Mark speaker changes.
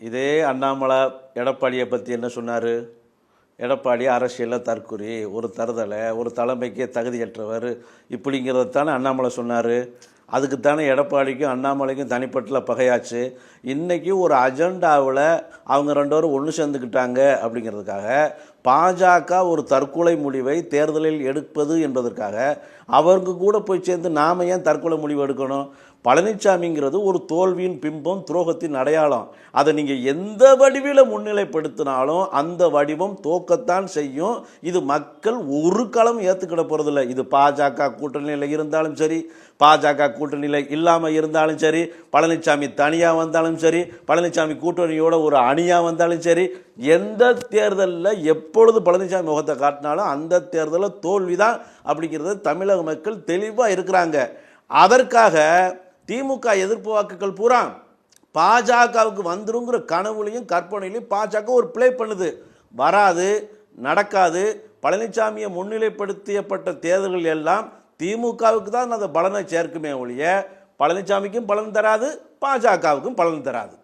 Speaker 1: இதே அண்ணாமலை எடப்பாடியை பற்றி என்ன சொன்னார்? எடப்பாடி அரசியலில் தற்குறி ஒரு தருதலை ஒரு தலைமைக்கே தகுதியற்றவர் இப்படிங்கிறத தானே அண்ணாமலை சொன்னார். அதுக்குத்தானே எடப்பாடிக்கும் அண்ணாமலைக்கும் தனிப்பட்டில் பகையாச்சு. இன்றைக்கி ஒரு அஜெண்டாவில் அவங்க ரெண்டு பேரும் ஒன்று சேர்ந்துக்கிட்டாங்க அப்படிங்கிறதுக்காக பாஜக ஒரு தற்கொலை முடிவை தேர்தலில் எடுப்பது என்பதற்காக அவருக்கு கூட போய் சேர்ந்து நாம ஏன் தற்கொலை முடிவு எடுக்கணும்? பழனிசாமிங்கிறது ஒரு தோல்வியின் பிம்பம் துரோகத்தின் அடையாளம். அதை நீங்கள் எந்த வடிவில் முன்னிலைப்படுத்தினாலும் அந்த வடிவம் தோக்கத்தான் செய்யும். இது மக்கள் ஒரு களம் ஏற்றுக்கிட போகிறதில்ல இது பாஜக கூட்டணியில் இருந்தாலும் சரி பாஜக கூட்டணியில் இல்லாமல் இருந்தாலும் சரி பழனிசாமி தனியாக வந்தாலும் சரி பழனிசாமி கூட்டணியோட ஒரு அணியாக வந்தாலும் சரி எந்த தேர்தலில் எப்பொழுது பழனிசாமி முகத்தை காட்டினாலும் அந்த தேர்தலில் தோல்வி தான் அப்படிங்கிறது தமிழக மக்கள் தெளிவாக இருக்கிறாங்க. அதற்காக திமுக எதிர்ப்பு வாக்குகள் பூரா பாஜகவுக்கு வந்துருங்கிற கனவுலையும் கற்பனையிலையும் பாஜக ஒரு ப்ளே பண்ணுது. வராது நடக்காது. பழனிசாமியை முன்னிலைப்படுத்தியப்பட்ட தேர்தல்கள் எல்லாம் திமுகவுக்கு தான் அந்த பலனை சேர்க்குமே ஒழிய பழனிசாமிக்கும் பலன் தராது பாஜகவுக்கும் பலன் தராது.